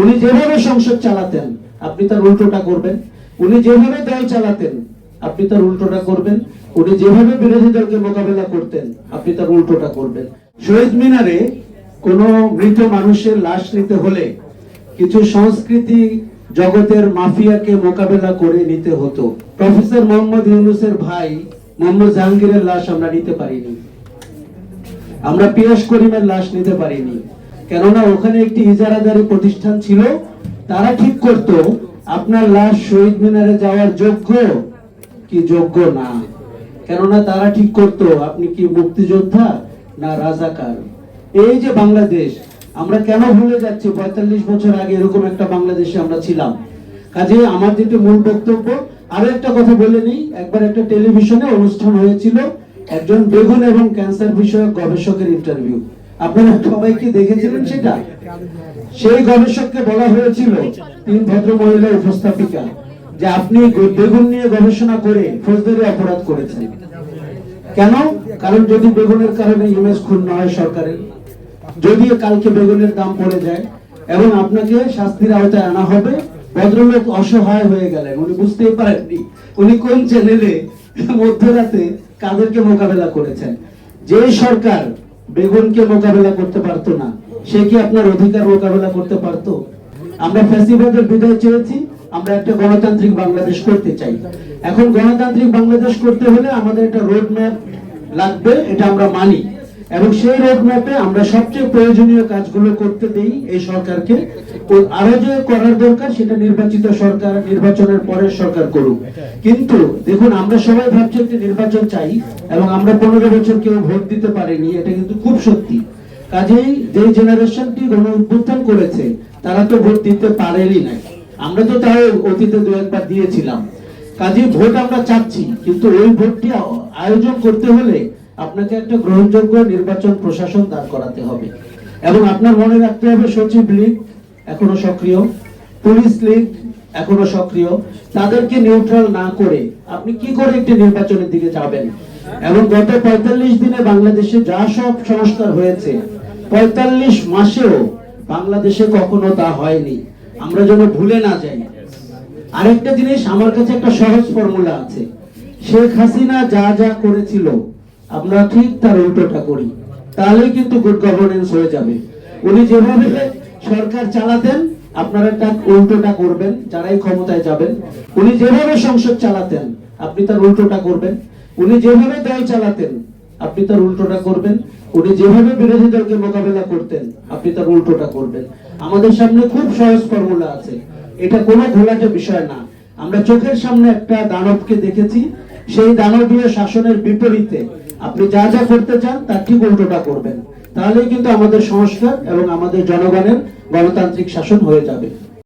উনি যেভাবে সংসদ চালাতেন, আপনি তার উল্টোটা করবেন। উনি যেভাবে দল চালাতেন, আপনি তার উল্টোটা করবেন। উনি যেভাবে বিরোধী দলকে মোকাবেলা করতেন, আপনি তার উল্টোটা করবেন। শহীদ মিনারে কোনো মৃত মানুষের লাশ নিতে হলে কিছু সংস্কৃতি জগতের মাফিয়াকে মোকাবেলা করে নিতে হতো। প্রফেসর মোহাম্মদ ইউনুসের ভাই মোহাম্মদ জাহাঙ্গীরের লাশ আমরা নিতে পারিনি। আমরা পিয়াস করিমের লাশ নিতে পারিনি। কেননা ওখানে একটি ইজারাদারি প্রতিষ্ঠান ছিল, তারা ঠিক করত, আপনার লাশ শহীদ মিনারে যাওয়ার যোগ্য কি যোগ্য না? কেননা তারা ঠিক করত, আপনি কি মুক্তিযোদ্ধা না রাজাকার? এই যে বাংলাদেশ, আমরা কেন ভুলে যাচ্ছি? পঁয়তাল্লিশ বছর আগে এরকম একটা বাংলাদেশে আমরা ছিলাম। কাজে আমার যেটি মূল বক্তব্য, আরও একটা কথা বলে নিই, একবার একটা টেলিভিশনে অনুষ্ঠান হয়েছিল, একজন বেগুন এবং ক্যান্সার বিষয়ক গবেষকের ইন্টারভিউ আপনারা দেখেছিলেন সেটা? সেই গবেষককে বলা হয়েছিল তিন ভদ্র উপস্থাপিকা, যে আপনি বেগুন নিয়ে গবেষণা করে ফৌজদারি অপরাধ করেছেন। কেন? কারণ যদি বেগুনের কারণে ইমেজ ক্ষুণ্ণ হয় সরকারের কালকে বেগুনের দাম পড়ে যায়, এবং আপনাকে শাস্তির আওতায় আনা হবে, ভদ্রলোক অসহায় হয়ে গেলেন। উনি বুঝতেই পারেননি, উনি কোন চ্যানেলে মধ্যরাতে কাদেরকে মোকাবেলা করেছেন। যে সরকার বেগুনকে মোকাবেলা করতে পারতো না। সে কি আপনার অধিকার মোকাবেলা করতে পারতো? আমরা ফ্যাসিবাদের বিদায় চেয়েছি, আমরা একটা গণতান্ত্রিক বাংলাদেশ করতে চাই। এখন গণতান্ত্রিক বাংলাদেশ করতে হলে আমাদের একটা রোড ম্যাপ লাগবে, এটা আমরা মানি। এবং সেই রোড ম্যাপে আমরা সবচেয়ে প্রয়োজনীয় কাজগুলো করতে দেই এই সরকারকে। আরও যে করার দরকার, সেটা নির্বাচিত সরকার, নির্বাচনের পরের সরকার করুক। কিন্তু দেখুন, আমরা সবাই ভাবছি একটি নির্বাচন চাই এবং আমরা পনেরো বছর কেউ ভোট দিতে পারিনি, এটা কিন্তু খুব সত্যি। কাজেই যে জেনারেশনটি গণ উত্থান করেছে, তারা তো ভোট দিতে পারেনি না আমরা তো তাও অতীতে দু একবার দিয়েছিলাম। কাজে ভোট আমরা চাচ্ছি, কিন্তু ওই ভোটটি আয়োজন করতে হলে আপনাকে একটা গ্রহণযোগ্য নির্বাচন প্রশাসন দাঁড় করাতে হবে। এবং আপনার মনে রাখতে হবে সচিব লীগ এখনও সক্রিয়, পুলিশ লীগ এখনও সক্রিয়। তাদেরকে নিউট্রাল না করে আপনি কি করে একটি নির্বাচনের দিকে যাবেন? এবং গত পঁয়তাল্লিশ দিনে বাংলাদেশে যা সব সংস্কার হয়েছে, পঁয়তাল্লিশ মাসেও বাংলাদেশে কখনো তা হয়নি। আমরা যেন ভুলে না যাই। আরেকটা জিনিস, আমার কাছে একটা সহজ ফর্মুলা আছে। শেখ হাসিনা যা যা করেছিল আমরা ঠিক তার উল্টোটা করি। তাহলেই কিন্তু গুড গভর্নেন্স হয়ে যাবে। উনি যেভাবে সরকার চালাতেন, আপনারা তার উল্টোটা করবেন, যারাই ক্ষমতায় যাবেন। উনি যেভাবে সংসদ চালাতেন, আপনি তার উল্টোটা করবেন। উনি যেভাবে দল চালাতেন, আপনি তার উল্টোটা করবেন। উনি যেভাবে বিরোধী দলকে মোকাবেলা করতেন, আপনি তার উল্টোটা করবেন। আমাদের সামনে খুব সহজ ফর্মুলা আছে। এটা কোনো ঘোলাটে বিষয় না। আমরা চোখের সামনে একটা দানবকে দেখেছি। সেই দানবীয় শাসনের বিপরীতে আপনি যা যা করতে চান, তার ঠিক উল্টোটা করবেন। তাহলেই কিন্তু আমাদের সংস্কার এবং আমাদের জনগণের গণতান্ত্রিক শাসন হয়ে যাবে।